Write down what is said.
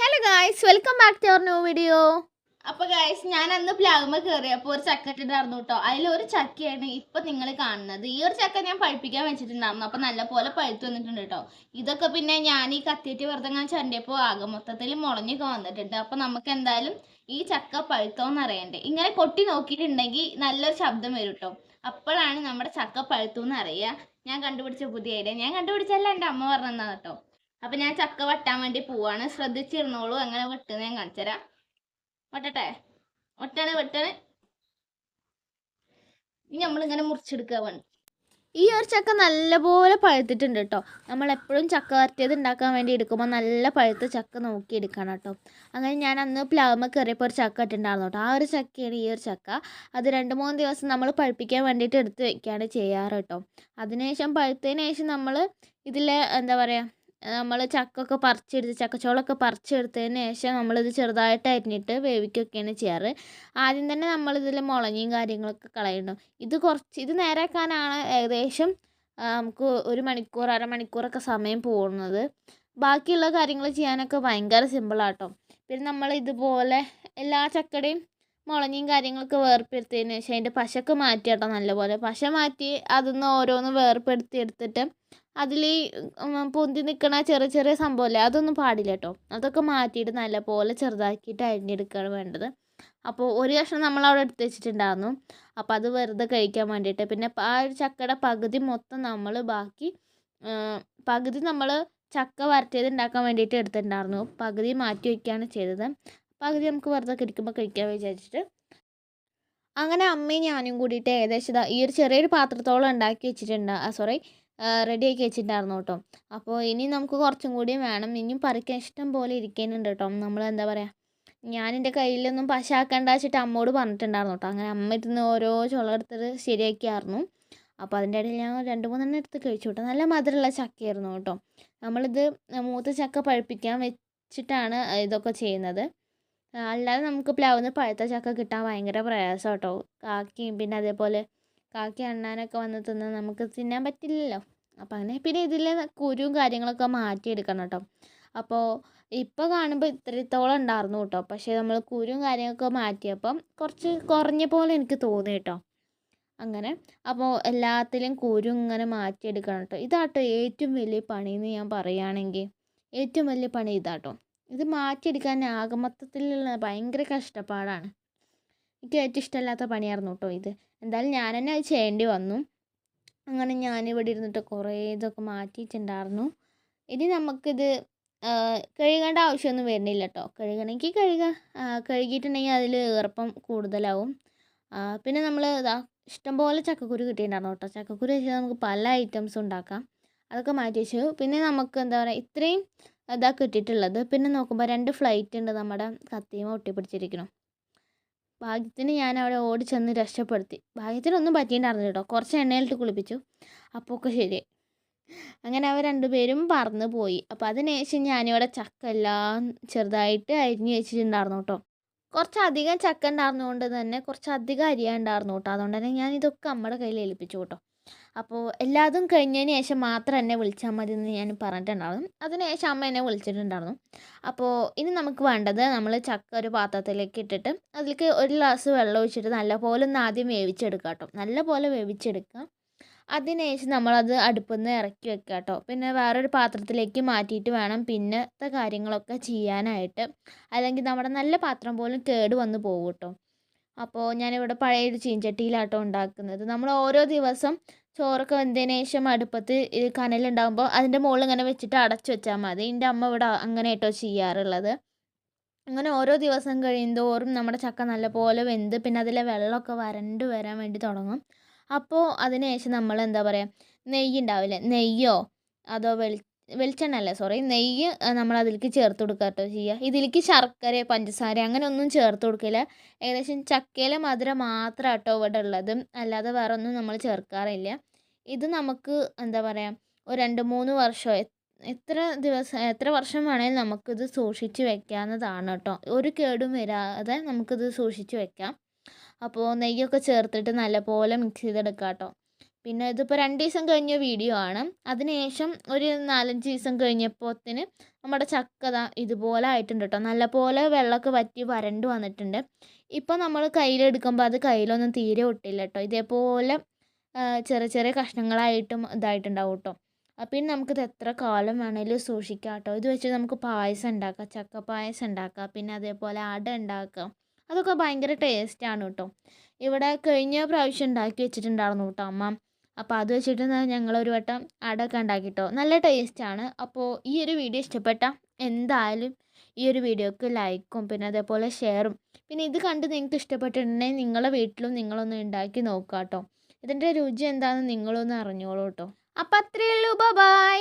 Hello guys welcome back to our new video അപ്പൊ guys ഞാൻ അന്ന് പ്ലാവുമ്പ കയറിയപ്പോ ഒരു ചക്ക ഇട്ടിട്ടുണ്ടായിരുന്നു കേട്ടോ. അതിലൊരു ചക്കയാണ് ഇപ്പൊ നിങ്ങൾ കാണുന്നത്. ഈ ഒരു ചക്ക ഞാൻ പഴുപ്പിക്കാൻ വെച്ചിട്ടുണ്ടായിരുന്നു. അപ്പൊ നല്ല പോലെ പഴുത്ത് വന്നിട്ടുണ്ട് കേട്ടോ. ഇതൊക്കെ പിന്നെ ഞാൻ ഈ കത്തിയിട്ട് വെറുതെ ഞാൻ ആകെ മൊത്തത്തിൽ മുളഞ്ഞൊക്കെ വന്നിട്ടുണ്ട്. അപ്പൊ നമുക്ക് എന്തായാലും ഈ ചക്ക പഴുത്തോന്ന് അറിയണ്ടേ. ഇങ്ങനെ കൊട്ടി നോക്കിയിട്ടുണ്ടെങ്കിൽ നല്ലൊരു ശബ്ദം വരും കേട്ടോ. അപ്പോഴാണ് നമ്മുടെ ചക്ക പഴുത്തു എന്ന് അറിയുക. ഞാൻ കണ്ടുപിടിച്ച പുതിയ ഐഡിയ ഞാൻ കണ്ടുപിടിച്ചല്ല എന്റെ അമ്മ പറഞ്ഞതാണ് കേട്ടോ. അപ്പൊ ഞാൻ ചക്ക വെട്ടാൻ വേണ്ടി പോവാണ്. ശ്രദ്ധിച്ചിരുന്നോളൂ. അങ്ങനെ വെട്ടുന്നത് ഞാൻ കാണിച്ചുതരാം. വെട്ടട്ടെ? വെട്ടാണ് വെട്ടാണ്. ഇനി നമ്മളിങ്ങനെ മുറിച്ചെടുക്കുക വേണം ഈ ഒരു ചക്ക നല്ലപോലെ പഴുത്തിട്ടുണ്ട് കേട്ടോ. നമ്മൾ എപ്പോഴും ചക്ക വരട്ടിയത് ഉണ്ടാക്കാൻ വേണ്ടി എടുക്കുമ്പോൾ നല്ല പഴുത്ത ചക്ക നോക്കി എടുക്കണം കേട്ടോ. അങ്ങനെ ഞാൻ അന്ന് പ്ലാവുമ്മ കയറിയപ്പോൾ ഒരു ചക്ക ഇട്ടുണ്ടായിരുന്നു കേട്ടോ. ആ ഒരു ചക്കയാണ് ഈ ഒരു ചക്ക. അത് രണ്ട് മൂന്ന് ദിവസം നമ്മൾ പഴുപ്പിക്കാൻ വേണ്ടിയിട്ട് എടുത്ത് വെക്കുകയാണ് ചെയ്യാറ് കേട്ടോ. അതിനുശേഷം പഴുത്തതിന് ശേഷം നമ്മൾ ഇതിൽ എന്താ പറയുക നമ്മൾ ചക്കൊക്കെ പറിച്ചെടുത്ത് ചക്കച്ചോളൊക്കെ പറിച്ചെടുത്തതിന് ശേഷം നമ്മളിത് ചെറുതായിട്ട് അരിഞ്ഞിട്ട് വേവിക്കുകയൊക്കെയാണ് ചെയ്യാറ്. ആദ്യം തന്നെ നമ്മളിതിൽ മുളഞ്ഞയും കാര്യങ്ങളൊക്കെ കളയണം. ഇത് കുറച്ച് ഇത് നേരാക്കാനാണ് ഏകദേശം നമുക്ക് ഒരു മണിക്കൂർ അരമണിക്കൂറൊക്കെ സമയം പോകുന്നത്. ബാക്കിയുള്ള കാര്യങ്ങൾ ചെയ്യാനൊക്കെ ഭയങ്കര സിമ്പിളാട്ടോ പിന്നെ നമ്മൾ ഇതുപോലെ എല്ലാ ചക്കടയും മുളഞ്ഞയും കാര്യങ്ങളൊക്കെ വേർപ്പെടുത്തിയതിന് ശേഷം അതിന്റെ പശക്ക് മാറ്റി കേട്ടോ നല്ലപോലെ. പശ മാറ്റി അതിന്ന് ഓരോന്ന് വേർപ്പെടുത്തി എടുത്തിട്ട് അതിൽ പൊന്തി നിൽക്കണ ചെറിയ ചെറിയ സംഭവമല്ലേ അതൊന്നും പാടില്ല കേട്ടോ. അതൊക്കെ മാറ്റിയിട്ട് നല്ലപോലെ ചെറുതാക്കിയിട്ട് അരിഞ്ഞെടുക്കുകയാണ് വേണ്ടത്. അപ്പോൾ ഒരു കഷ്ണം നമ്മൾ അവിടെ എടുത്ത് വെച്ചിട്ടുണ്ടായിരുന്നു. അപ്പോൾ അത് വെറുതെ കഴിക്കാൻ വേണ്ടിയിട്ട്. പിന്നെ ആ ഒരു ചക്കയുടെ പകുതി മൊത്തം നമ്മൾ ബാക്കി പകുതി നമ്മൾ ചക്ക വരട്ടിയത് ഉണ്ടാക്കാൻ വേണ്ടിയിട്ട് എടുത്തിട്ടുണ്ടായിരുന്നു. പകുതി മാറ്റി വയ്ക്കുകയാണ് ചെയ്തത്. പകുതി നമുക്ക് വെറുതെ ഇരിക്കുമ്പോൾ കഴിക്കാൻ വിചാരിച്ചിട്ട്. അങ്ങനെ അമ്മയും ഞാനും കൂടിയിട്ട് ഏകദേശം ഈ ഒരു ചെറിയൊരു പാത്രത്തോളം ഉണ്ടാക്കി വെച്ചിട്ടുണ്ട്. സോറി റെഡിയാക്കി വെച്ചിട്ടുണ്ടായിരുന്നു കേട്ടോ. അപ്പോൾ ഇനി നമുക്ക് കുറച്ചും കൂടി വേണം. ഇനിയും പറിക്കാൻ ഇഷ്ടം പോലെ ഇരിക്കാനുണ്ട് കേട്ടോ. നമ്മൾ എന്താ പറയുക ഞാൻ എന്റെ കയ്യിലൊന്നും പശാക്കണ്ട വെച്ചിട്ട് അമ്മോട് പറഞ്ഞിട്ടുണ്ടായിരുന്നു കേട്ടോ. അങ്ങനെ അമ്മ ഇരുന്ന് ഓരോ ചുള എടുത്തിട്ട് ശരിയാക്കിയായിരുന്നു. അപ്പോൾ അതിന്റെ ഇടയിൽ ഞാൻ രണ്ട് മൂന്നെണ്ണം എടുത്ത് കഴിച്ചു കേട്ടോ. നല്ല മധുരമുള്ള ചക്കയായിരുന്നു കേട്ടോ. നമ്മളിത് മൂത്ത ചക്ക പഴുപ്പിക്കാൻ വെച്ചിട്ടാണ് ഇതൊക്കെ ചെയ്യുന്നത്. അല്ലാതെ നമുക്ക് പ്ലാവുന്ന പഴുത്ത ചക്ക കിട്ടാൻ ഭയങ്കര പ്രയാസം കേട്ടോ കാക്കയും പിന്നെ അതേപോലെ കാക്കി അണ്ണാനൊക്കെ വന്ന് തിന്ന് നമുക്ക് തിന്നാൻ പറ്റില്ലല്ലോ. അപ്പം അങ്ങനെ പിന്നെ ഇതിലെ കുരുവും കാര്യങ്ങളൊക്കെ മാറ്റിയെടുക്കണം കേട്ടോ അപ്പോൾ ഇപ്പോൾ കാണുമ്പോൾ ഇത്രത്തോളം ഉണ്ടായിരുന്നു കേട്ടോ പക്ഷേ നമ്മൾ കുരുവും കാര്യങ്ങളൊക്കെ മാറ്റിയപ്പം കുറച്ച് കുറഞ്ഞ പോലെ എനിക്ക് തോന്നി കേട്ടോ അങ്ങനെ അപ്പോൾ എല്ലാത്തിലും കുരു ഇങ്ങനെ മാറ്റിയെടുക്കണം കേട്ടോ ഇതാട്ടോ ഏറ്റവും വലിയ പണിയെന്ന് ഞാൻ പറയുകയാണെങ്കിൽ. ഏറ്റവും വലിയ പണി ഇതാട്ടോ ഇത് മാറ്റിയെടുക്കാൻ ആകെ മൊത്തത്തിലുള്ള ഭയങ്കര കഷ്ടപ്പാടാണ്. എനിക്ക് ഏറ്റവും ഇഷ്ടമല്ലാത്ത പണിയായിരുന്നു കേട്ടോ ഇത്. എന്തായാലും ഞാൻ തന്നെ അത് ചെയ്യേണ്ടി വന്നു. അങ്ങനെ ഞാനിവിടെ ഇരുന്നിട്ട് കുറേ ഇതൊക്കെ മാറ്റിയിട്ടുണ്ടായിരുന്നു. ഇനി നമുക്കിത് കഴുകേണ്ട ആവശ്യമൊന്നും വരുന്നില്ല കേട്ടോ. കഴുകണമെങ്കിൽ കഴുക. കഴുകിയിട്ടുണ്ടെങ്കിൽ അതിൽ ഈർപ്പം കൂടുതലാവും. പിന്നെ നമ്മൾ ഇതാ ഇഷ്ടംപോലെ ചക്കക്കുരു കിട്ടിയിട്ടുണ്ടായിരുന്നു കേട്ടോ. ചക്കക്കുരു വെച്ച് നമുക്ക് പല ഐറ്റംസ് ഉണ്ടാക്കാം. അതൊക്കെ മാറ്റി വെച്ചു. പിന്നെ നമുക്ക് എന്താ പറയുക ഇത്രയും ഇതാ കിട്ടിയിട്ടുള്ളത്. പിന്നെ നോക്കുമ്പോൾ രണ്ട് ഫ്ലൈറ്റ് ഉണ്ട് നമ്മുടെ കത്തിയുമ ഒട്ടിപ്പിടിച്ചിരിക്കണം ഭാഗ്യത്തിന് ഞാൻ അവിടെ ഓടി ചെന്ന് രക്ഷപ്പെടുത്തി. ഭാഗ്യത്തിനൊന്നും പറ്റിയിട്ടുണ്ട് കേട്ടോ. കുറച്ച് എണ്ണയിലിട്ട് കുളിപ്പിച്ചു. അപ്പോൾ ഒക്കെ ശരിയായി അങ്ങനെ അവർ രണ്ടുപേരും പറന്ന് പോയി. അപ്പോൾ അതിനുശേഷം ഞാനിവിടെ ചക്ക എല്ലാം ചെറുതായിട്ട് അരിഞ്ഞ് വെച്ചിട്ടുണ്ടായിരുന്നു കേട്ടോ. കുറച്ചധികം ചക്ക ഉണ്ടായിരുന്നതുകൊണ്ട് തന്നെ കുറച്ചധികം അരിയാണ്ടായിരുന്നു കേട്ടോ. അതുകൊണ്ട് തന്നെ ഞാൻ ഇതൊക്കെ അമ്മയുടെ കയ്യിൽ ഏൽപ്പിച്ചു കേട്ടോ. അപ്പോൾ എല്ലാതും കഴിഞ്ഞതിന് ശേഷം മാത്രം എന്നെ വിളിച്ചാൽ മതി എന്ന് ഞാൻ പറഞ്ഞിട്ടുണ്ടായിരുന്നു. അതിന് ശേഷം അമ്മ എന്നെ വിളിച്ചിട്ടുണ്ടായിരുന്നു. അപ്പോൾ ഇനി നമുക്ക് വേണ്ടത് നമ്മൾ ചക്ക ഒരു പാത്രത്തിലേക്ക് ഇട്ടിട്ട് അതിലേക്ക് ഒരു ഗ്ലാസ് വെള്ളം ഒഴിച്ചിട്ട് നല്ലപോലെ ഒന്ന് ആദ്യം വേവിച്ചെടുക്കുക കേട്ടോ നല്ലപോലെ വേവിച്ചെടുക്കുക. അതിനുശേഷം നമ്മളത് അടുപ്പിൽ നിന്ന് ഇറക്കി വെക്കുക കേട്ടോ പിന്നെ വേറൊരു പാത്രത്തിലേക്ക് മാറ്റിയിട്ട് വേണം പിന്നത്തെ കാര്യങ്ങളൊക്കെ ചെയ്യാനായിട്ട്. അല്ലെങ്കിൽ നമ്മുടെ നല്ല പാത്രം പോലും കേട് വന്ന് പോകും കേട്ടോ അപ്പോൾ ഞാനിവിടെ പഴയൊരു ചീഞ്ചട്ടിയിലാട്ടോ ഉണ്ടാക്കുന്നത്. നമ്മൾ ഓരോ ദിവസം ചോറൊക്കെ വെന്തതിന് ശേഷം അടുപ്പത്ത് കനലുണ്ടാകുമ്പോൾ അതിന്റെ മുകളിൽ ഇങ്ങനെ വെച്ചിട്ട് അടച്ചു വെച്ചാൽ മതി. എന്റെ അമ്മ ഇവിടെ അങ്ങനെ കേട്ടോ ചെയ്യാറുള്ളത്. അങ്ങനെ ഓരോ ദിവസം കഴിയുന്തോറും നമ്മുടെ ചക്ക നല്ലപോലെ വെന്ത് പിന്നെ അതിലെ വെള്ളമൊക്കെ വരണ്ട് വരാൻ വേണ്ടി തുടങ്ങും. അപ്പോൾ അതിന് ശേഷം നമ്മൾ എന്താ പറയുക നെയ്യ് ഉണ്ടാവില്ലേ? നെയ്യോ അതോ വെളി വെളിച്ചെണ്ണ അല്ല സോറി നെയ്യ് നമ്മൾ അതിലേക്ക് ചേർത്ത് കൊടുക്കുക കേട്ടോ ചെയ്യുക ഇതിലേക്ക് ശർക്കര പഞ്ചസാര അങ്ങനെ ഒന്നും ചേർത്ത് കൊടുക്കില്ല ഏകദേശം ചക്കയിലെ മധുരം മാത്രം കേട്ടോ ഇവിടെ ഉള്ളത് അല്ലാതെ വേറെ ഒന്നും നമ്മൾ ചേർക്കാറില്ല. ഇത് നമുക്ക് എന്താ പറയുക ഒരു രണ്ട് മൂന്ന് വർഷമോ എത്ര ദിവസം എത്ര വർഷം വേണേലും നമുക്കിത് സൂക്ഷിച്ച് വെക്കാവുന്നതാണ് കേട്ടോ ഒരു കേടും വരാതെ നമുക്കിത് സൂക്ഷിച്ച് വെക്കാം. അപ്പോൾ നെയ്യൊക്കെ ചേർത്തിട്ട് നല്ലപോലെ മിക്സ് ചെയ്തെടുക്കാം കേട്ടോ പിന്നെ ഇതിപ്പോൾ രണ്ട് ദിവസം കഴിഞ്ഞ വീഡിയോ ആണ്. അതിനുശേഷം ഒരു നാലഞ്ച് ദിവസം കഴിഞ്ഞപ്പോത്തിന് നമ്മുടെ ചക്ക ഇതുപോലെ ആയിട്ടുണ്ട് കേട്ടോ നല്ലപോലെ വെള്ളമൊക്കെ വറ്റി വരണ്ട് വന്നിട്ടുണ്ട്. ഇപ്പോൾ നമ്മൾ കയ്യിലെടുക്കുമ്പോൾ അത് കയ്യിലൊന്നും തീരെ ഒട്ടില്ല കേട്ടോ ഇതേപോലെ ചെറിയ ചെറിയ കഷ്ണങ്ങളായിട്ടും ഇതായിട്ടുണ്ടാവും കേട്ടോ പിന്നെ നമുക്കിത് എത്ര കാലം വേണേലും സൂക്ഷിക്കാം കേട്ടോ ഇത് വെച്ച് നമുക്ക് പായസം ഉണ്ടാക്കാം ചക്ക പായസം ഉണ്ടാക്കാം പിന്നെ അതേപോലെ അട ഉണ്ടാക്കാം. അതൊക്കെ ഭയങ്കര ടേസ്റ്റാണ് കേട്ടോ ഇവിടെ കഴിഞ്ഞ പ്രാവശ്യം ഉണ്ടാക്കി വെച്ചിട്ടുണ്ടായിരുന്നു കേട്ടോ അമ്മ. അപ്പോൾ അത് വെച്ചിട്ട് ഞങ്ങൾ ഒരു വട്ടം അടയൊക്കെ ഉണ്ടാക്കിട്ടോ. നല്ല ടേസ്റ്റാണ് അപ്പോൾ ഈ ഒരു വീഡിയോ ഇഷ്ടപ്പെട്ട എന്തായാലും ഈ ഒരു വീഡിയോക്ക് ലൈക്കും പിന്നെ അതേപോലെ ഷെയറും പിന്നെ ഇത് കണ്ട് നിങ്ങൾക്ക് ഇഷ്ടപ്പെട്ടിട്ടുണ്ടെങ്കിൽ നിങ്ങളെ വീട്ടിലും നിങ്ങളൊന്ന് ഉണ്ടാക്കി നോക്കുക കേട്ടോ ഇതിന്റെ രുചി എന്താണെന്ന് നിങ്ങളൊന്ന് അറിഞ്ഞോളൂ കേട്ടോ അപ്പം അത്രയേ ഉള്ളൂ. ബൈ